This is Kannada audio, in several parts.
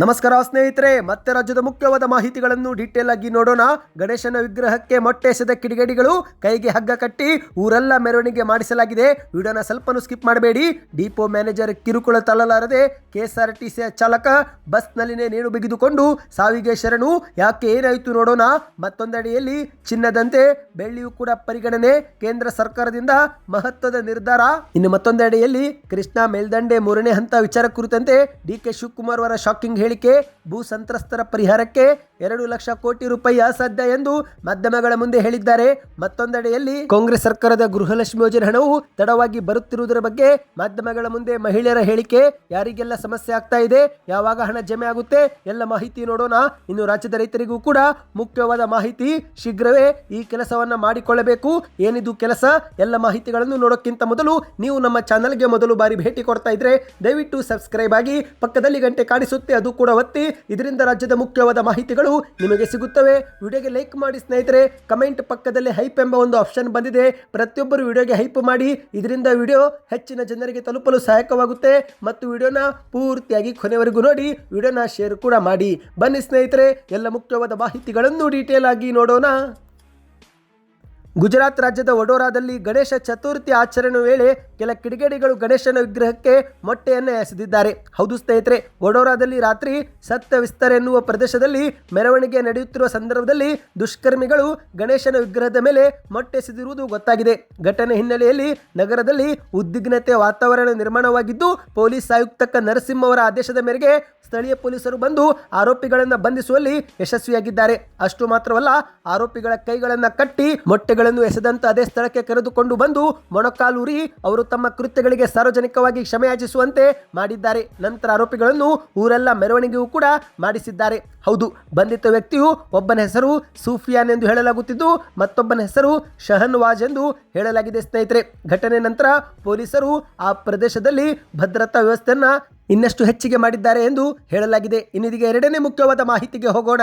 ನಮಸ್ಕಾರ ಸ್ನೇಹಿತರೆ, ಮತ್ತೆ ರಾಜ್ಯದ ಮುಖ್ಯವಾದ ಮಾಹಿತಿಗಳನ್ನು ಡೀಟೇಲ್ ಆಗಿ ನೋಡೋಣ. ಗಣೇಶನ ವಿಗ್ರಹಕ್ಕೆ ಮೊಟ್ಟೆ ಎಸೆದ ಕಿಡಿಗೇಡಿಗಳು ಕೈಗೆ ಹಗ್ಗ ಕಟ್ಟಿ ಊರೆಲ್ಲ ಮೆರವಣಿಗೆ ಮಾಡಿಸಲಾಗಿದೆ. ವಿಡಿಯೋನ ಸ್ವಲ್ಪನೂ ಸ್ಕಿಪ್ ಮಾಡಬೇಡಿ. ಡಿಪೋ ಮ್ಯಾನೇಜರ್ ಕಿರುಕುಳ ತಳ್ಳಲಾರದೆ ಕೆಎಸ್ಆರ್ಟಿಸಿಯ ಚಾಲಕ ಬಸ್ನಲ್ಲಿನೇ ನೇಣು ಬಿಗಿದುಕೊಂಡು ಸಾವಿಗೆ ಶರಣು. ಯಾಕೆ ಏನಾಯಿತು ನೋಡೋಣ. ಮತ್ತೊಂದೆಡೆಯಲ್ಲಿ ಚಿನ್ನದಂತೆ ಬೆಳ್ಳಿಯೂ ಕೂಡ ಪರಿಗಣನೆ. ಕೇಂದ್ರ ಸರ್ಕಾರದಿಂದ ಮಹತ್ವದ ನಿರ್ಧಾರ. ಇನ್ನು ಮತ್ತೊಂದೆಡೆಯಲ್ಲಿ ಕೃಷ್ಣ ಮೇಲ್ದಂಡೆ ಮೂರನೇ ಹಂತ ವಿಚಾರ ಕುರಿತಂತೆ ಡಿ ಕೆ ಶಿವಕುಮಾರ್ ಅವರ ಶಾಕಿಂಗ್ ಹೇಳಿಕೆ ಭೂ ಸಂತ್ರಸ್ತರ ಪರಿಹಾರಕ್ಕೆ ಎರಡು ಲಕ್ಷ ಕೋಟಿ ರೂಪಾಯಿ ಅಸಾಧ್ಯ ಎಂದು ಮಾಧ್ಯಮಗಳ ಮುಂದೆ ಹೇಳಿದ್ದಾರೆ. ಮತ್ತೊಂದೆಡೆಯಲ್ಲಿ ಕಾಂಗ್ರೆಸ್ ಸರ್ಕಾರದ ಗೃಹಲಕ್ಷ್ಮಿ ಯೋಜನೆ ಹಣವು ತಡವಾಗಿ ಬರುತ್ತಿರುವುದರ ಬಗ್ಗೆ ಮಾಧ್ಯಮಗಳ ಮುಂದೆ ಮಹಿಳೆಯರ ಹೇಳಿಕೆ, ಯಾರಿಗೆಲ್ಲ ಸಮಸ್ಯೆ ಆಗ್ತಾ ಇದೆ, ಯಾವಾಗ ಹಣ ಜಮೆ ಆಗುತ್ತೆ, ಎಲ್ಲ ಮಾಹಿತಿ ನೋಡೋಣ. ಇನ್ನು ರಾಜ್ಯದ ರೈತರಿಗೂ ಕೂಡ ಮುಖ್ಯವಾದ ಮಾಹಿತಿ, ಶೀಘ್ರವೇ ಈ ಕೆಲಸವನ್ನ ಮಾಡಿಕೊಳ್ಳಬೇಕು. ಏನಿದು ಕೆಲಸ? ಎಲ್ಲ ಮಾಹಿತಿಗಳನ್ನು ನೋಡೋಕ್ಕಿಂತ ಮೊದಲು ನೀವು ನಮ್ಮ ಚಾನಲ್ಗೆ ಮೊದಲು ಬಾರಿ ಭೇಟಿ ಕೊಡ್ತಾ ಇದ್ರೆ ದಯವಿಟ್ಟು ಸಬ್ಸ್ಕ್ರೈಬ್ ಆಗಿ ಪಕ್ಕದಲ್ಲಿ ಗಂಟೆ ಕಾಣಿಸುತ್ತೆ, ಅದು ಕೂಡ ಒತ್ತಿ. ಇದರಿಂದ ರಾಜ್ಯದ ಮುಖ್ಯವಾದ ಮಾಹಿತಿಗಳು ನಿಮಗೆ ಸಿಗುತ್ತವೆ. ವಿಡಿಯೋಗೆ ಲೈಕ್ ಮಾಡಿ ಸ್ನೇಹಿತರೆ, ಕಮೆಂಟ್ ಪಕ್ಕದಲ್ಲಿ ಹೈಪ್ ಎಂಬ ಒಂದು ಆಪ್ಷನ್ ಬಂದಿದೆ. ಪ್ರತಿಯೊಬ್ಬರು ವಿಡಿಯೋಗೆ ಹೈಪ್ ಮಾಡಿ, ಇದರಿಂದ ವಿಡಿಯೋ ಹೆಚ್ಚಿನ ಜನರಿಗೆ ತಲುಪಲು ಸಹಾಯಕವಾಗುತ್ತೆ. ಮತ್ತು ವಿಡಿಯೋನ ಪೂರ್ತಿಯಾಗಿ ಕೊನೆವರೆಗೂ ನೋಡಿ, ವಿಡಿಯೋನ ಶೇರ್ ಕೂಡ ಮಾಡಿ. ಬನ್ನಿ ಸ್ನೇಹಿತರೆ, ಎಲ್ಲ ಮುಖ್ಯವಾದ ಮಾಹಿತಿಗಳನ್ನು ಡೀಟೇಲ್ ಆಗಿ ನೋಡೋಣ. ಗುಜರಾತ್ ರಾಜ್ಯದ ವಡೋರಾದಲ್ಲಿ ಗಣೇಶ ಚತುರ್ಥಿ ಆಚರಣೆ ವೇಳೆ ಕೆಲ ಕಿಡಿಗೇಡಿಗಳು ಗಣೇಶನ ವಿಗ್ರಹಕ್ಕೆ ಮೊಟ್ಟೆಯನ್ನು ಎಸೆದಿದ್ದಾರೆ. ಹೌದು ಸ್ನೇಹಿತರೆ, ವಡೋರಾದಲ್ಲಿ ರಾತ್ರಿ ಸತ್ಯ ವಿಸ್ತಾರ ಎನ್ನುವ ಪ್ರದೇಶದಲ್ಲಿ ಮೆರವಣಿಗೆ ನಡೆಯುತ್ತಿರುವ ಸಂದರ್ಭದಲ್ಲಿ ದುಷ್ಕರ್ಮಿಗಳು ಗಣೇಶನ ವಿಗ್ರಹದ ಮೇಲೆ ಮೊಟ್ಟೆ ಎಸೆದಿರುವುದು ಗೊತ್ತಾಗಿದೆ. ಘಟನೆ ಹಿನ್ನೆಲೆಯಲ್ಲಿ ನಗರದಲ್ಲಿ ಉದ್ವಿಗ್ನತೆ ವಾತಾವರಣ ನಿರ್ಮಾಣವಾಗಿದ್ದು, ಪೊಲೀಸ್ ಆಯುಕ್ತಕ ನರಸಿಂಹ ಅವರ ಆದೇಶದ ಮೇರೆಗೆ ಸ್ಥಳೀಯ ಪೊಲೀಸರು ಬಂದು ಆರೋಪಿಗಳನ್ನು ಬಂಧಿಸುವಲ್ಲಿ ಯಶಸ್ವಿಯಾಗಿದ್ದಾರೆ. ಅಷ್ಟು ಮಾತ್ರವಲ್ಲ, ಆರೋಪಿಗಳ ಕೈಗಳನ್ನು ಕಟ್ಟಿ ಮೊಟ್ಟೆಗಳನ್ನು ಎಸೆದಂತ ಅದೇ ಸ್ಥಳಕ್ಕೆ ಕರೆದುಕೊಂಡು ಬಂದು ಮೊಣಕಾಲೂರಿ ಅವರು ತಮ್ಮ ಕೃತ್ಯಗಳಿಗೆ ಸಾರ್ವಜನಿಕವಾಗಿ ಕ್ಷಮೆಯಾಚಿಸುವಂತೆ ಮಾಡಿದ್ದಾರೆ. ನಂತರ ಆರೋಪಿಗಳನ್ನು ಊರೆಲ್ಲ ಮೆರವಣಿಗೆಯೂ ಕೂಡ ಮಾಡಿಸಿದ್ದಾರೆ. ಹೌದು, ಬಂಧಿತ ವ್ಯಕ್ತಿಯು ಒಬ್ಬನ ಹೆಸರು ಸೂಫಿಯಾನ್ ಎಂದು ಹೇಳಲಾಗುತ್ತಿದ್ದು, ಮತ್ತೊಬ್ಬನ ಹೆಸರು ಶಹನ್ವಾಜ್ ಎಂದು ಹೇಳಲಾಗಿದೆ ಸ್ನೇಹಿತರೆ. ಘಟನೆ ನಂತರ ಪೊಲೀಸರು ಆ ಪ್ರದೇಶದಲ್ಲಿ ಭದ್ರತಾ ವ್ಯವಸ್ಥೆಯನ್ನು ಇನ್ನಷ್ಟು ಹೆಚ್ಚಿಗೆ ಮಾಡಿದ್ದಾರೆ ಎಂದು ಹೇಳಲಾಗಿದೆ. ಇನ್ನಿದೀಗ ಎರಡನೇ ಮುಖ್ಯವಾದ ಮಾಹಿತಿಗೆ ಹೋಗೋಣ.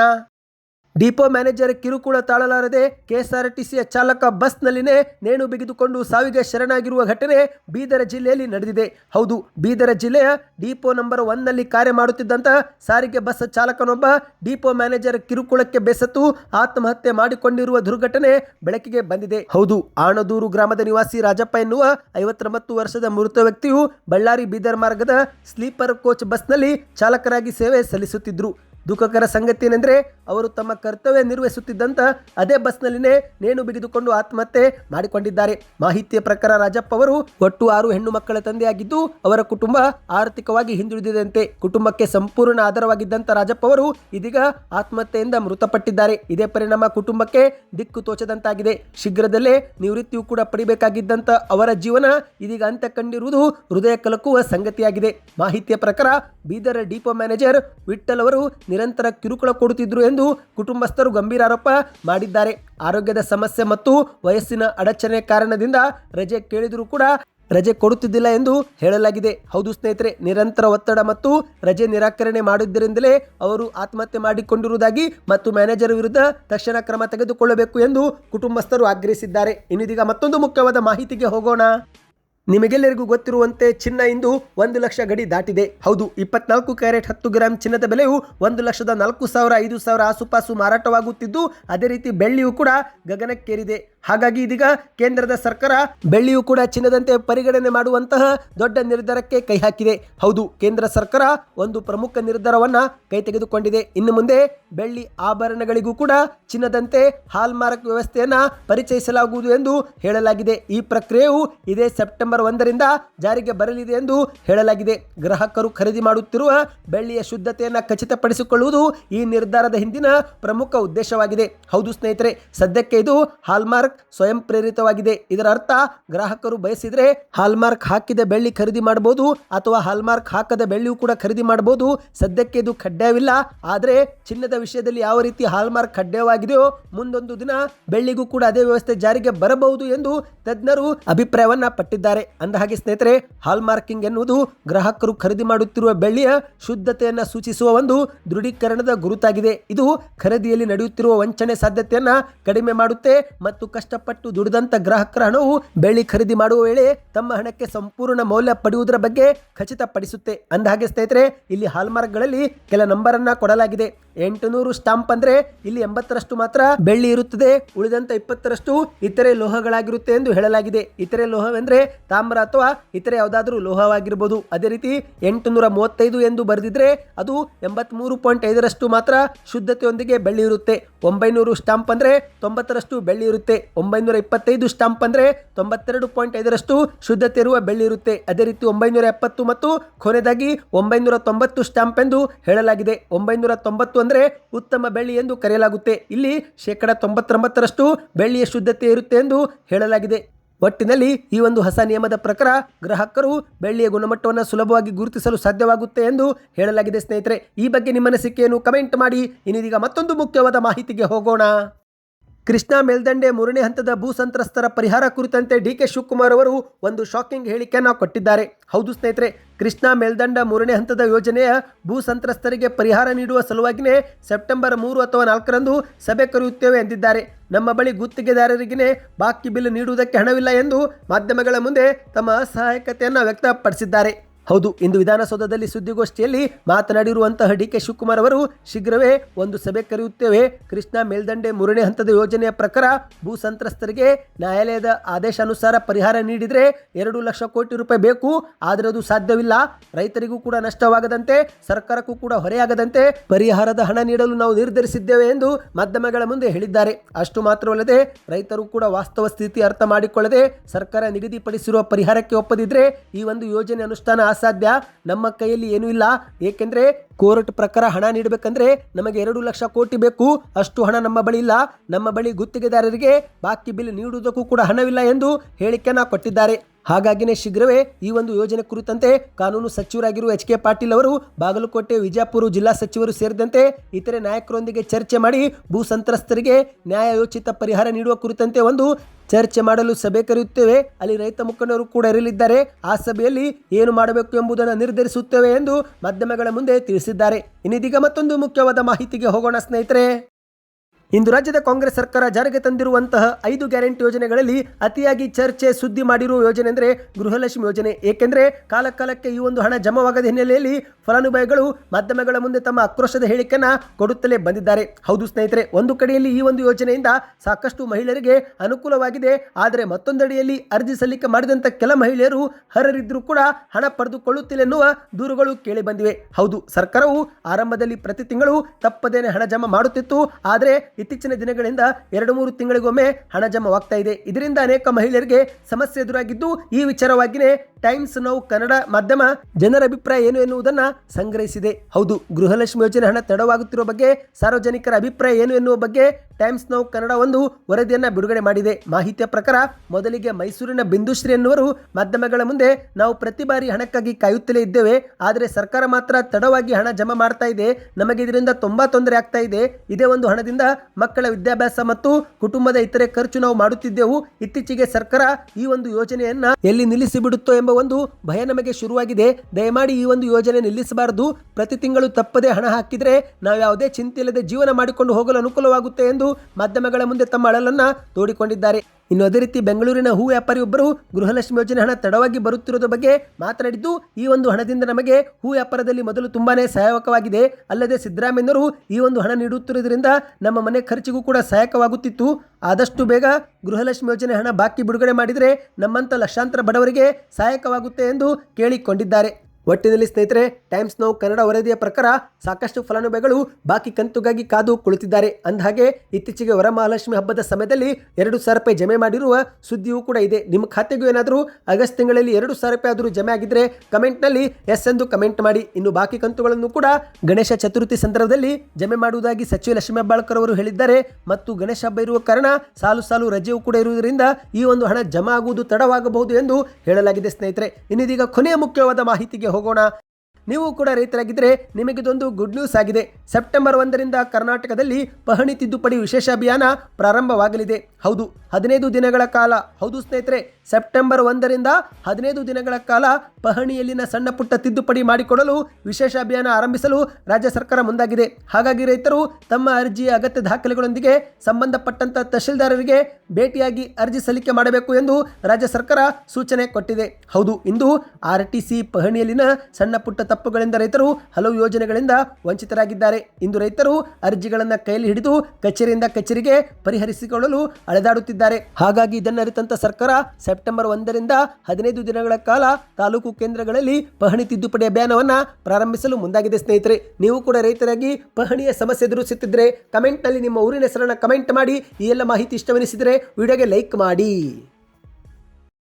ಡಿಪೋ ಮ್ಯಾನೇಜರ್ ಕಿರುಕುಳ ತಾಳಲಾರದೆ ಕೆಎಸ್ಆರ್ಟಿಸಿಯ ಚಾಲಕ ಬಸ್ನಲ್ಲಿನೇ ನೇಣು ಬಿಗಿದುಕೊಂಡು ಸಾವಿಗೆ ಶರಣಾಗಿರುವ ಘಟನೆ ಬೀದರ ಜಿಲ್ಲೆಯಲ್ಲಿ ನಡೆದಿದೆ. ಹೌದು, ಬೀದರ ಜಿಲ್ಲೆಯ ಡಿಪೋ ನಂಬರ್ ಒನ್ನಲ್ಲಿ ಕಾರ್ಯ ಮಾಡುತ್ತಿದ್ದಂಥ ಸಾರಿಗೆ ಬಸ್ ಚಾಲಕನೊಬ್ಬ ಡಿಪೋ ಮ್ಯಾನೇಜರ್ ಕಿರುಕುಳಕ್ಕೆ ಬೆಸತ್ತು ಆತ್ಮಹತ್ಯೆ ಮಾಡಿಕೊಂಡಿರುವ ದುರ್ಘಟನೆ ಬೆಳಕಿಗೆ ಬಂದಿದೆ. ಹೌದು, ಆಣದೂರು ಗ್ರಾಮದ ನಿವಾಸಿ ರಾಜಪ್ಪ ಎನ್ನುವ ಐವತ್ತೊಂಬತ್ತು ವರ್ಷದ ಮೃತ ವ್ಯಕ್ತಿಯು ಬಳ್ಳಾರಿ ಬೀದರ್ ಮಾರ್ಗದ ಸ್ಲೀಪರ್ ಕೋಚ್ ಬಸ್ನಲ್ಲಿ ಚಾಲಕರಾಗಿ ಸೇವೆ ಸಲ್ಲಿಸುತ್ತಿದ್ದರು ದುಃಖಕರ ಸಂಗತಿ ಏನೆಂದರೆ ಅವರು ತಮ್ಮ ಕರ್ತವ್ಯ ನಿರ್ವಹಿಸುತ್ತಿದ್ದಂಥ ಅದೇ ಬಸ್ನಲ್ಲಿನೇ ನೇಣು ಬಿಗಿದುಕೊಂಡು ಆತ್ಮಹತ್ಯೆ ಮಾಡಿಕೊಂಡಿದ್ದಾರೆ. ಮಾಹಿತಿಯ ಪ್ರಕಾರ ರಾಜಪ್ಪ ಅವರು ಒಟ್ಟು ಆರು ಹೆಣ್ಣು ಮಕ್ಕಳ ತಂದೆಯಾಗಿದ್ದು, ಅವರ ಕುಟುಂಬ ಆರ್ಥಿಕವಾಗಿ ಹಿಂದುಳಿದಿದಂತೆ ಕುಟುಂಬಕ್ಕೆ ಸಂಪೂರ್ಣ ಆಧಾರವಾಗಿದ್ದಂಥ ರಾಜಪ್ಪ ಅವರು ಇದೀಗ ಆತ್ಮಹತ್ಯೆಯಿಂದ ಮೃತಪಟ್ಟಿದ್ದಾರೆ. ಇದೇ ಪರಿಣಾಮ ಕುಟುಂಬಕ್ಕೆ ದಿಕ್ಕು ತೋಚದಂತಾಗಿದೆ. ಶೀಘ್ರದಲ್ಲೇ ನಿವೃತ್ತಿಯೂ ಕೂಡ ಪಡಿಬೇಕಾಗಿದ್ದಂಥ ಅವರ ಜೀವನ ಇದೀಗ ಅಂತ್ಯ ಕಂಡಿರುವುದು ಹೃದಯ ಕಲಕುವ ಸಂಗತಿಯಾಗಿದೆ. ಮಾಹಿತಿಯ ಪ್ರಕಾರ ಬೀದರ್ ಡಿಪೋ ಮ್ಯಾನೇಜರ್ ವಿಠಲ್ ಅವರು ನಿರಂತರ ಕಿರುಕುಳ ಕೊಡುತ್ತಿದ್ದರು ಎಂದು ಕುಟುಂಬಸ್ಥರು ಗಂಭೀರ ಆರೋಪ ಮಾಡಿದ್ದಾರೆ. ಆರೋಗ್ಯದ ಸಮಸ್ಯೆ ಮತ್ತು ವಯಸ್ಸಿನ ಅಡಚಣೆ ಕಾರಣದಿಂದ ರಜೆ ಕೇಳಿದರೂ ಕೂಡ ರಜೆ ಕೊಡುತ್ತಿದ್ದಿಲ್ಲ ಎಂದು ಹೇಳಲಾಗಿದೆ. ಹೌದು ಸ್ನೇಹಿತರೆ, ನಿರಂತರ ಒತ್ತಡ ಮತ್ತು ರಜೆ ನಿರಾಕರಣೆ ಮಾಡಿದ್ದರಿಂದಲೇ ಅವರು ಆತ್ಮಹತ್ಯೆ ಮಾಡಿಕೊಂಡಿರುವುದಾಗಿ ಮತ್ತು ಮ್ಯಾನೇಜರ್ ವಿರುದ್ಧ ತಕ್ಷಣ ಕ್ರಮ ತೆಗೆದುಕೊಳ್ಳಬೇಕು ಎಂದು ಕುಟುಂಬಸ್ಥರು ಆಗ್ರಹಿಸಿದ್ದಾರೆ. ಇನ್ನಿದೀಗ ಮತ್ತೊಂದು ಮುಖ್ಯವಾದ ಮಾಹಿತಿಗೆ ಹೋಗೋಣ. ನಿಮಗೆಲ್ಲರಿಗೂ ಗೊತ್ತಿರುವಂತೆ ಚಿನ್ನ ಇಂದು ಒಂದು ಲಕ್ಷ ಗಡಿ ದಾಟಿದೆ. ಹೌದು, ಇಪ್ಪತ್ನಾಲ್ಕು ಕ್ಯಾರೆಟ್ ಹತ್ತು ಗ್ರಾಂ ಚಿನ್ನದ ಬೆಲೆಯು ಒಂದು ಲಕ್ಷದ ನಾಲ್ಕು ಸಾವಿರ ಐದು ಸಾವಿರ ಆಸುಪಾಸು ಮಾರಾಟವಾಗುತ್ತಿದ್ದು, ಅದೇ ರೀತಿ ಬೆಳ್ಳಿಯು ಕೂಡ ಗಗನಕ್ಕೇರಿದೆ. ಹಾಗಾಗಿ ಇದೀಗ ಕೇಂದ್ರದ ಸರ್ಕಾರ ಬೆಳ್ಳಿಯೂ ಕೂಡ ಚಿನ್ನದಂತೆ ಪರಿಗಣನೆ ಮಾಡುವಂತಹ ದೊಡ್ಡ ನಿರ್ಧಾರಕ್ಕೆ ಕೈ ಹಾಕಿದೆ. ಹೌದು, ಕೇಂದ್ರ ಸರ್ಕಾರ ಒಂದು ಪ್ರಮುಖ ನಿರ್ಧಾರವನ್ನ ಕೈ ತೆಗೆದುಕೊಂಡಿದೆ. ಇನ್ನು ಮುಂದೆ ಬೆಳ್ಳಿ ಆಭರಣಗಳಿಗೂ ಕೂಡ ಚಿನ್ನದಂತೆ ಹಾಲ್ಮಾರ್ಕ್ ವ್ಯವಸ್ಥೆಯನ್ನ ಪರಿಚಯಿಸಲಾಗುವುದು ಎಂದು ಹೇಳಲಾಗಿದೆ. ಈ ಪ್ರಕ್ರಿಯೆಯು ಇದೇ ಸೆಪ್ಟೆಂಬರ್ ಒಂದರಿಂದ ಜಾರಿಗೆ ಬರಲಿದೆ ಎಂದು ಹೇಳಲಾಗಿದೆ. ಗ್ರಾಹಕರು ಖರೀದಿ ಮಾಡುತ್ತಿರುವ ಬೆಳ್ಳಿಯ ಶುದ್ಧತೆಯನ್ನು ಖಚಿತಪಡಿಸಿಕೊಳ್ಳುವುದು ಈ ನಿರ್ಧಾರದ ಹಿಂದಿನ ಪ್ರಮುಖ ಉದ್ದೇಶವಾಗಿದೆ. ಹೌದು ಸ್ನೇಹಿತರೆ, ಸದ್ಯಕ್ಕೆ ಇದು ಹಾಲ್ಮಾರ್ಕ್ ಸ್ವಯಂ ಪ್ರೇರಿತವಾಗಿದೆ ಇದರ ಅರ್ಥ ಗ್ರಾಹಕರು ಬಯಸಿದರೆ ಹಾಲ್ಮಾರ್ಕ್ ಹಾಕಿದ ಬೆಳ್ಳಿ ಖರೀದಿ ಮಾಡಬಹುದು ಅಥವಾ ಹಾಲ್ಮಾರ್ಕ್ ಹಾಕದ ಬೆಳ್ಳಿಯೂ ಕೂಡ ಖರೀದಿ ಮಾಡಬಹುದು. ಸದ್ಯಕ್ಕೆ ಇದು ಕಡ್ಡಾಯವಿಲ್ಲ ಆದರೆ, ಚಿನ್ನದ ವಿಷಯದಲ್ಲಿ ಯಾವ ರೀತಿ ಹಾಲ್ಮಾರ್ಕ್ ಕಡ್ಡಾಯವಾಗಿದೆಯೋ ಮುಂದೊಂದು ದಿನ ಬೆಳ್ಳಿಗೂ ಕೂಡ ಅದೇ ವ್ಯವಸ್ಥೆ ಜಾರಿಗೆ ಬರಬಹುದು ಎಂದು ತಜ್ಞರು ಅಭಿಪ್ರಾಯವನ್ನ ಪಟ್ಟಿದ್ದಾರೆ. ಅಂದ ಹಾಗೆ ಸ್ನೇಹಿತರೆ ಹಾಲ್ಮಾರ್ಕಿಂಗ್ ಎನ್ನುವುದು ಗ್ರಾಹಕರು ಖರೀದಿ ಮಾಡುತ್ತಿರುವ ಬೆಳ್ಳಿಯ ಶುದ್ಧತೆಯನ್ನು ಸೂಚಿಸುವ ಒಂದು ದೃಢೀಕರಣದ ಗುರುತಾಗಿದೆ. ಇದು ಖರೀದಿಯಲ್ಲಿ ನಡೆಯುತ್ತಿರುವ ವಂಚನೆ ಸಾಧ್ಯತೆಯನ್ನ ಕಡಿಮೆ ಮಾಡುತ್ತೆ ಮತ್ತು ಕಷ್ಟಪಟ್ಟು ದುಡಿದಂತ ಗ್ರಾಹಕರ ಹಣವು ಬೆಳ್ಳಿ ಖರೀದಿ ಮಾಡುವ ವೇಳೆ ತಮ್ಮ ಹಣಕ್ಕೆ ಸಂಪೂರ್ಣ ಮೌಲ್ಯ ಪಡೆಯುವುದರ ಬಗ್ಗೆ ಖಚಿತಪಡಿಸುತ್ತೆ. ಅಂದಹಾಗೆ ಸ್ನೇಹಿತರೆ, ಇಲ್ಲಿ ಹಾಲ್ಮಾರ್ಕ್ಗಳಲ್ಲಿ ಕೆಲ ನಂಬರನ್ನು ಕೊಡಲಾಗಿದೆ. ಎಂಟುನೂರು ಸ್ಟಾಂಪ್ ಅಂದ್ರೆ ಇಲ್ಲಿ ಎಂಬತ್ತರಷ್ಟು ಮಾತ್ರ ಬೆಳ್ಳಿ ಇರುತ್ತದೆ. ಉಳಿದಂತ ಇಪ್ಪತ್ತರಷ್ಟು ಇತರೆ ಲೋಹಗಳಾಗಿರುತ್ತೆ ಎಂದು ಹೇಳಲಾಗಿದೆ. ಇತರೆ ಲೋಹವೆಂದ್ರೆ ತಾಮ್ರ ಅಥವಾ ಇತರೆ ಯಾವುದಾದ್ರೂ ಲೋಹವಾಗಿರ್ಬೋದು. ಅದೇ ರೀತಿ ಎಂಟುನೂರ ಮೂವತ್ತೈದು ಎಂದು ಬರೆದಿದ್ರೆ ಅದು ಎಂಬತ್ಮೂರು ಪಾಯಿಂಟ್ ಐದರಷ್ಟು ಮಾತ್ರ ಶುದ್ಧತೆಯೊಂದಿಗೆ ಬೆಳ್ಳಿ ಇರುತ್ತೆ. ಒಂಬೈನೂರು ಸ್ಟಾಂಪ್ ಅಂದ್ರೆ ತೊಂಬತ್ತರಷ್ಟು ಬೆಳ್ಳಿ ಇರುತ್ತೆ. ಒಂಬೈನೂರ ಇಪ್ಪತ್ತೈದು ಸ್ಟಾಂಪ್ ಅಂದರೆ ತೊಂಬತ್ತೆರಡು ಪಾಯಿಂಟ್ ಐದರಷ್ಟು ಶುದ್ಧತೆ ಇರುವ ಬೆಳ್ಳಿ ಇರುತ್ತೆ. ಅದೇ ರೀತಿ ಒಂಬೈನೂರ ಎಪ್ಪತ್ತು ಮತ್ತು ಕೊನೆಯದಾಗಿ ಒಂಬೈನೂರ ತೊಂಬತ್ತು ಸ್ಟಾಂಪ್ ಎಂದು ಹೇಳಲಾಗಿದೆ. ಒಂಬೈನೂರ ತೊಂಬತ್ತು ಅಂದರೆ ಉತ್ತಮ ಬೆಳ್ಳಿ ಎಂದು ಕರೆಯಲಾಗುತ್ತೆ. ಇಲ್ಲಿ ಶೇಕಡ ತೊಂಬತ್ತೊಂಬತ್ತರಷ್ಟು ಬೆಳ್ಳಿಯ ಶುದ್ಧತೆ ಇರುತ್ತೆ ಎಂದು ಹೇಳಲಾಗಿದೆ. ಒಟ್ಟಿನಲ್ಲಿ ಈ ಒಂದು ಹೊಸ ನಿಯಮದ ಪ್ರಕಾರ ಗ್ರಾಹಕರು ಬೆಳ್ಳಿಯ ಗುಣಮಟ್ಟವನ್ನು ಸುಲಭವಾಗಿ ಗುರುತಿಸಲು ಸಾಧ್ಯವಾಗುತ್ತೆ ಎಂದು ಹೇಳಲಾಗಿದೆ ಸ್ನೇಹಿತರೆ. ಈ ಬಗ್ಗೆ ನಿಮ್ಮ ಅನಿಸಿಕೆಯನ್ನು ಕಮೆಂಟ್ ಮಾಡಿ. ಇನ್ನಿದೀಗ ಮತ್ತೊಂದು ಮುಖ್ಯವಾದ ಮಾಹಿತಿಗೆ ಹೋಗೋಣ. ಕೃಷ್ಣಾ ಮೇಲ್ದಂಡೆ ಮೂರನೇ ಹಂತದ ಭೂ ಸಂತ್ರಸ್ತರ ಪರಿಹಾರ ಕುರಿತಂತೆ ಡಿ ಕೆ ಶಿವಕುಮಾರ್ ಅವರು ಒಂದು ಶಾಕಿಂಗ್ ಹೇಳಿಕೆಯನ್ನು ಕೊಟ್ಟಿದ್ದಾರೆ. ಹೌದು ಸ್ನೇಹಿತರೆ, ಕೃಷ್ಣಾ ಮೇಲ್ದಂಡ ಮೂರನೇ ಹಂತದ ಯೋಜನೆಯ ಭೂ ಸಂತ್ರಸ್ತರಿಗೆ ಪರಿಹಾರ ನೀಡುವ ಸಲುವಾಗಿನೇ ಸೆಪ್ಟೆಂಬರ್ ಮೂರು ಅಥವಾ ನಾಲ್ಕರಂದು ಸಭೆ ಕರೆಯುತ್ತೇವೆ ಎಂದಿದ್ದಾರೆ. ನಮ್ಮ ಬಳಿ ಗುತ್ತಿಗೆದಾರರಿಗೆ ಬಾಕಿ ಬಿಲ್ ನೀಡುವುದಕ್ಕೆ ಹಣವಿಲ್ಲ ಎಂದು ಮಾಧ್ಯಮಗಳ ಮುಂದೆ ತಮ್ಮ ಅಸಹಾಯಕತೆಯನ್ನು ವ್ಯಕ್ತಪಡಿಸಿದ್ದಾರೆ. ಹೌದು, ಇಂದು ವಿಧಾನಸೌಧದಲ್ಲಿ ಸುದ್ದಿಗೋಷ್ಠಿಯಲ್ಲಿ ಮಾತನಾಡಿರುವಂತಹ ಡಿ ಕೆ ಶಿವಕುಮಾರ್ ಅವರು, ಶೀಘ್ರವೇ ಒಂದು ಸಭೆ ಕರೆಯುತ್ತೇವೆ. ಕೃಷ್ಣಾ ಮೇಲ್ದಂಡೆ ಮೂರನೇ ಹಂತದ ಯೋಜನೆಯ ಪ್ರಕಾರ ಭೂ ಸಂತ್ರಸ್ತರಿಗೆ ನ್ಯಾಯಾಲಯದ ಆದೇಶಾನುಸಾರ ಪರಿಹಾರ ನೀಡಿದರೆ ಎರಡು ಲಕ್ಷ ಕೋಟಿ ರೂಪಾಯಿ ಬೇಕು. ಆದರೆ ಅದು ಸಾಧ್ಯವಿಲ್ಲ. ರೈತರಿಗೂ ಕೂಡ ನಷ್ಟವಾಗದಂತೆ, ಸರ್ಕಾರಕ್ಕೂ ಕೂಡ ಹೊರೆಯಾಗದಂತೆ ಪರಿಹಾರದ ಹಣ ನೀಡಲು ನಾವು ನಿರ್ಧರಿಸಿದ್ದೇವೆ ಎಂದು ಮಾಧ್ಯಮಗಳ ಮುಂದೆ ಹೇಳಿದ್ದಾರೆ. ಅಷ್ಟು ಮಾತ್ರವಲ್ಲದೆ, ರೈತರು ಕೂಡ ವಾಸ್ತವ ಸ್ಥಿತಿ ಅರ್ಥ ಮಾಡಿಕೊಳ್ಳದೆ ಸರ್ಕಾರ ನಿಗದಿಪಡಿಸಿರುವ ಪರಿಹಾರಕ್ಕೆ ಒಪ್ಪದಿದ್ರೆ ಈ ಒಂದು ಯೋಜನೆ ಅನುಷ್ಠಾನ ಅಸಾಧ್ಯ? ನಮ್ಮ ಕೈಯಲ್ಲಿ ಏನೂ ಇಲ್ಲ. ಏಕೆಂದರೆ ಕೋರ್ಟ್ ಪ್ರಕಾರ ಹಣ ನೀಡಬೇಕಂದ್ರೆ ನಮಗೆ ಎರಡು ಲಕ್ಷ ಕೋಟಿ ಬೇಕು. ಅಷ್ಟು ಹಣ ನಮ್ಮ ಬಳಿ ಇಲ್ಲ. ನಮ್ಮ ಬಳಿ ಗುತ್ತಿಗೆದಾರರಿಗೆ ಬಾಕಿ ಬಿಲ್ ನೀಡುವುದಕ್ಕೂ ಕೂಡ ಹಣವಿಲ್ಲ ಎಂದು ಹೇಳಿಕೆಯನ್ನ ಕೊಟ್ಟಿದ್ದಾರೆ. ಹಾಗಾಗಿನೇ ಶೀಘ್ರವೇ ಈ ಒಂದು ಯೋಜನೆ ಕುರಿತಂತೆ ಕಾನೂನು ಸಚಿವರಾಗಿರುವ ಎಚ್ ಕೆ ಪಾಟೀಲ್ ಅವರು ಬಾಗಲಕೋಟೆ ವಿಜಯಪುರ ಜಿಲ್ಲಾ ಸಚಿವರು ಸೇರಿದಂತೆ ಇತರೆ ನಾಯಕರೊಂದಿಗೆ ಚರ್ಚೆ ಮಾಡಿ ಭೂ ಸಂತ್ರಸ್ತರಿಗೆ ನ್ಯಾಯಯೋಚಿತ ಪರಿಹಾರ ನೀಡುವ ಕುರಿತಂತೆ ಒಂದು ಚರ್ಚೆ ಮಾಡಲು ಸಭೆ ಕರೆಯುತ್ತೇವೆ. ಅಲ್ಲಿ ರೈತ ಮುಖಂಡರು ಕೂಡ ಇರಲಿದ್ದಾರೆ. ಆ ಸಭೆಯಲ್ಲಿ ಏನು ಮಾಡಬೇಕು ಎಂಬುದನ್ನು ನಿರ್ಧರಿಸುತ್ತೇವೆ ಎಂದು ಮಾಧ್ಯಮಗಳ ಮುಂದೆ ತಿಳಿಸಿದ್ದಾರೆ. ಇನ್ನಿದೀಗ ಮತ್ತೊಂದು ಮುಖ್ಯವಾದ ಮಾಹಿತಿಗೆ ಹೋಗೋಣ ಸ್ನೇಹಿತರೆ. ಇಂದು ರಾಜ್ಯದ ಕಾಂಗ್ರೆಸ್ ಸರ್ಕಾರ ಜಾರಿಗೆ ತಂದಿರುವಂತಹ ಐದು ಗ್ಯಾರಂಟಿ ಯೋಜನೆಗಳಲ್ಲಿ ಅತಿಯಾಗಿ ಚರ್ಚೆ ಸುದ್ದಿ ಮಾಡಿರುವ ಯೋಜನೆ ಅಂದರೆ ಗೃಹಲಕ್ಷ್ಮಿ ಯೋಜನೆ. ಏಕೆಂದರೆ ಕಾಲಕಾಲಕ್ಕೆ ಈ ಒಂದು ಹಣ ಜಮವಾಗದ ಹಿನ್ನೆಲೆಯಲ್ಲಿ ಫಲಾನುಭವಿಗಳು ಮಾಧ್ಯಮಗಳ ಮುಂದೆ ತಮ್ಮ ಆಕ್ರೋಶದ ಹೇಳಿಕೆಯನ್ನು ಕೊಡುತ್ತಲೇ ಬಂದಿದ್ದಾರೆ. ಹೌದು ಸ್ನೇಹಿತರೆ, ಒಂದು ಕಡೆಯಲ್ಲಿ ಈ ಒಂದು ಯೋಜನೆಯಿಂದ ಸಾಕಷ್ಟು ಮಹಿಳೆಯರಿಗೆ ಅನುಕೂಲವಾಗಿದೆ. ಆದರೆ ಮತ್ತೊಂದೆಡೆಯಲ್ಲಿ ಅರ್ಜಿ ಸಲ್ಲಿಕೆ ಮಾಡಿದಂಥ ಕೆಲ ಮಹಿಳೆಯರು ಹರರಿದ್ರೂ ಕೂಡ ಹಣ ಪಡೆದುಕೊಳ್ಳುತ್ತಿಲ್ಲ ಎನ್ನುವ ದೂರುಗಳು ಕೇಳಿ ಬಂದಿವೆ. ಹೌದು, ಸರ್ಕಾರವು ಆರಂಭದಲ್ಲಿ ಪ್ರತಿ ತಿಂಗಳು ತಪ್ಪದೇನೆ ಹಣ ಜಮಾ ಮಾಡುತ್ತಿತ್ತು. ಆದರೆ ಇತ್ತೀಚಿನ ದಿನಗಳಿಂದ ಎರಡು ಮೂರು ತಿಂಗಳಿಗೊಮ್ಮೆ ಹಣ ಜಮಾವಾಗ್ತಾ ಇದೆ. ಇದರಿಂದ ಅನೇಕ ಮಹಿಳೆಯರಿಗೆ ಸಮಸ್ಯೆ ಎದುರಾಗಿದ್ದು, ಈ ವಿಚಾರವಾಗಿಯೇ ಟೈಮ್ಸ್ ನೌ ಕನ್ನಡ ಮಾಧ್ಯಮ ಜನರ ಅಭಿಪ್ರಾಯ ಏನು ಎನ್ನುವುದನ್ನು ಸಂಗ್ರಹಿಸಿದೆ. ಹೌದು, ಗೃಹಲಕ್ಷ್ಮಿ ಯೋಜನೆ ಹಣ ತಡವಾಗುತ್ತಿರುವ ಬಗ್ಗೆ, ಸಾರ್ವಜನಿಕರ ಅಭಿಪ್ರಾಯ ಏನು ಎನ್ನುವ ಬಗ್ಗೆ ಟೈಮ್ಸ್ ನೌ ಕನ್ನಡ ಒಂದು ವರದಿಯನ್ನ ಬಿಡುಗಡೆ ಮಾಡಿದೆ. ಮಾಹಿತಿಯ ಪ್ರಕಾರ, ಮೊದಲಿಗೆ ಮೈಸೂರಿನ ಬಿಂದುಶ್ರೀ ಎನ್ನುವರು ಮಾಧ್ಯಮಗಳ ಮುಂದೆ ನಾವು ಪ್ರತಿ ಬಾರಿ ಹಣಕ್ಕಾಗಿ ಕಾಯುತ್ತಲೇ ಇದ್ದೇವೆ. ಆದರೆ ಸರ್ಕಾರ ಮಾತ್ರ ತಡವಾಗಿ ಹಣ ಜಮಾ ಮಾಡ್ತಾ ಇದೆ. ನಮಗೆ ಇದರಿಂದ ತುಂಬಾ ತೊಂದರೆ ಆಗ್ತಾ ಇದೆ. ಇದೇ ಒಂದು ಹಣದಿಂದ ಮಕ್ಕಳ ವಿದ್ಯಾಭ್ಯಾಸ ಮತ್ತು ಕುಟುಂಬದ ಇತರೆ ಖರ್ಚು ನಾವು ಮಾಡುತ್ತಿದ್ದೆವು. ಇತ್ತೀಚೆಗೆ ಸರ್ಕಾರ ಈ ಒಂದು ಯೋಜನೆಯನ್ನ ಎಲ್ಲಿ ನಿಲ್ಲಿಸಿ ಬಿಡುತ್ತೋ ಎಂಬ ಒಂದು ಭಯ ನಮಗೆ ಶುರುವಾಗಿದೆ. ದಯಮಾಡಿ ಈ ಒಂದು ಯೋಜನೆ ನಿಲ್ಲಿಸಬಾರದು. ಪ್ರತಿ ತಿಂಗಳು ತಪ್ಪದೆ ಹಣ ಹಾಕಿದ್ರೆ ನಾವು ಯಾವುದೇ ಚಿಂತೆ ಇಲ್ಲದೆ ಜೀವನ ಮಾಡಿಕೊಂಡು ಹೋಗಲು ಅನುಕೂಲವಾಗುತ್ತೆ ಎಂದು ಮಾಧ್ಯಮಗಳ ಮುಂದೆ ತಮ್ಮ ಅಳಲನ್ನ ತೋಡಿಕೊಂಡಿದ್ದಾರೆ. ಇನ್ನು ಅದೇ ರೀತಿ ಬೆಂಗಳೂರಿನ ಹೂ ವ್ಯಾಪಾರಿಯೊಬ್ಬರು ಗೃಹಲಕ್ಷ್ಮಿ ಯೋಜನೆ ಹಣ ತಡವಾಗಿ ಬರುತ್ತಿರೋದ್ರ ಬಗ್ಗೆ ಮಾತನಾಡಿದ್ದು, ಈ ಒಂದು ಹಣದಿಂದ ನಮಗೆ ಹೂ ವ್ಯಾಪಾರದಲ್ಲಿ ಮೊದಲು ತುಂಬಾನೇ ಸಹಾಯಕವಾಗಿದೆ. ಅಲ್ಲದೆ ಸಿದ್ದರಾಮಯ್ಯನವರು ಈ ಒಂದು ಹಣ ನೀಡುತ್ತಿರುವುದರಿಂದ ನಮ್ಮ ಮನೆ ಖರ್ಚಿಗೂ ಕೂಡ ಸಹಾಯಕವಾಗುತ್ತಿತ್ತು. ಆದಷ್ಟು ಬೇಗ ಗೃಹಲಕ್ಷ್ಮಿ ಯೋಜನೆ ಹಣ ಬಾಕಿ ಬಿಡುಗಡೆ ಮಾಡಿದರೆ ನಮ್ಮಂಥ ಲಕ್ಷಾಂತರ ಬಡವರಿಗೆ ಸಹಾಯಕವಾಗುತ್ತೆ ಎಂದು ಕೇಳಿಕೊಂಡಿದ್ದಾರೆ. ಒಟ್ಟಿನಲ್ಲಿ ಸ್ನೇಹಿತರೆ, ಟೈಮ್ಸ್ ನೌ ಕನ್ನಡ ವರದಿಯ ಪ್ರಕಾರ ಸಾಕಷ್ಟು ಫಲಾನುಭವಿಗಳು ಬಾಕಿ ಕಂತುಗಾಗಿ ಕಾದು ಕುಳಿತಿದ್ದಾರೆ. ಅಂದಹಾಗೆ, ಇತ್ತೀಚೆಗೆ ವರಮಹಾಲಕ್ಷ್ಮಿ ಹಬ್ಬದ ಸಮಯದಲ್ಲಿ ಎರಡು ಸಾವಿರ ರೂಪಾಯಿ ಜಮೆ ಮಾಡಿರುವ ಸುದ್ದಿಯೂ ಕೂಡ ಇದೆ. ನಿಮ್ಮ ಖಾತೆಗೂ ಏನಾದರೂ ಆಗಸ್ಟ್ ತಿಂಗಳಲ್ಲಿ ಎರಡು ಸಾವಿರ ರೂಪಾಯಿ ಆದರೂ ಜಮೆ ಆಗಿದ್ರೆ ಕಮೆಂಟ್ನಲ್ಲಿ ಎಸ್ ಎಂದು ಕಮೆಂಟ್ ಮಾಡಿ. ಇನ್ನು ಬಾಕಿ ಕಂತುಗಳನ್ನು ಕೂಡ ಗಣೇಶ ಚತುರ್ಥಿ ಸಂದರ್ಭದಲ್ಲಿ ಜಮೆ ಮಾಡುವುದಾಗಿ ಸಚಿವ ಲಕ್ಷ್ಮೀ ಹೆಬ್ಬಾಳ್ಕರ್ ಅವರು ಹೇಳಿದ್ದಾರೆ. ಮತ್ತು ಗಣೇಶ ಹಬ್ಬ ಇರುವ ಕಾರಣ ಸಾಲು ಸಾಲು ರಜೆಯೂ ಕೂಡ ಇರುವುದರಿಂದ ಈ ಒಂದು ಹಣ ಜಮಾ ಆಗುವುದು ತಡವಾಗಬಹುದು ಎಂದು ಹೇಳಲಾಗಿದೆ ಸ್ನೇಹಿತರೆ. ಇನ್ನಿದೀಗ ಕೊನೆಯ ಮುಖ್ಯವಾದ ಮಾಹಿತಿಗೆ ಹೋಗೋಣ ನೀವು ಕೂಡ ರೈತರಾಗಿದ್ದರೆ ನಿಮಗಿದೊಂದು ಗುಡ್ ನ್ಯೂಸ್ ಆಗಿದೆ. ಸೆಪ್ಟೆಂಬರ್ ಒಂದರಿಂದ ಕರ್ನಾಟಕದಲ್ಲಿ ಪಹಣಿ ತಿದ್ದುಪಡಿ ವಿಶೇಷ ಅಭಿಯಾನ ಪ್ರಾರಂಭವಾಗಲಿದೆ. ಹೌದು, ಹದಿನೈದು ದಿನಗಳ ಕಾಲ, ಹೌದು ಸ್ನೇಹಿತರೆ ಸೆಪ್ಟೆಂಬರ್ ಒಂದರಿಂದ ಹದಿನೈದು ದಿನಗಳ ಕಾಲ ಪಹಣಿಯಲ್ಲಿನ ಸಣ್ಣ ಪುಟ್ಟ ತಿದ್ದುಪಡಿ ಮಾಡಿಕೊಡಲು ವಿಶೇಷ ಅಭಿಯಾನ ಆರಂಭಿಸಲು ರಾಜ್ಯ ಸರ್ಕಾರ ಮುಂದಾಗಿದೆ. ಹಾಗಾಗಿ ರೈತರು ತಮ್ಮ ಅರ್ಜಿಯ ಅಗತ್ಯ ದಾಖಲೆಗಳೊಂದಿಗೆ ಸಂಬಂಧಪಟ್ಟಂತ ತಹಶೀಲ್ದಾರರಿಗೆ ಭೇಟಿಯಾಗಿ ಅರ್ಜಿ ಸಲ್ಲಿಕೆ ಮಾಡಬೇಕು ಎಂದು ರಾಜ್ಯ ಸರ್ಕಾರ ಸೂಚನೆ ಕೊಟ್ಟಿದೆ. ಹೌದು, ಇಂದು ಆರ್ ಟಿ ಸಿ ಪಹಣಿಯಲ್ಲಿನ ಸಣ್ಣ ಪುಟ್ಟ ತಪ್ಪುಗಳಿಂದ ರೈತರು ಹಲವು ಯೋಜನೆಗಳಿಂದ ವಂಚಿತರಾಗಿದ್ದಾರೆ. ಇಂದು ರೈತರು ಅರ್ಜಿಗಳನ್ನು ಕೈಯಲ್ಲಿ ಹಿಡಿದು ಕಚೇರಿಯಿಂದ ಕಚೇರಿಗೆ ಪರಿಹರಿಸಿಕೊಳ್ಳಲು ಅಳೆದಾಡುತ್ತಿದ್ದಾರೆ ಹಾಗಾಗಿ ಇದನ್ನರಿತಂತ ಸರ್ಕಾರ ಸೆಪ್ಟೆಂಬರ್ ಒಂದರಿಂದ ಹದಿನೈದು ದಿನಗಳ ಕಾಲ ತಾಲೂಕು ಕೇಂದ್ರಗಳಲ್ಲಿ ಪಹಣಿ ತಿದ್ದುಪಡಿ ಅಭಿಯಾನವನ್ನು ಪ್ರಾರಂಭಿಸಲು ಮುಂದಾಗಿದೆ ಸ್ನೇಹಿತರೆ. ನೀವು ಕೂಡ ರೈತರಾಗಿ ಪಹಣಿಯ ಸಮಸ್ಯೆ ಎದುರಿಸುತ್ತಿದ್ದರೆ ಕಮೆಂಟ್ನಲ್ಲಿ ನಿಮ್ಮ ಊರಿನ ಹೆಸರನ್ನು ಕಮೆಂಟ್ ಮಾಡಿ ಈ ಎಲ್ಲ ಮಾಹಿತಿ ಇಷ್ಟವೆನಿಸಿದರೆ ವಿಡಿಯೋಗೆ ಲೈಕ್ ಮಾಡಿ.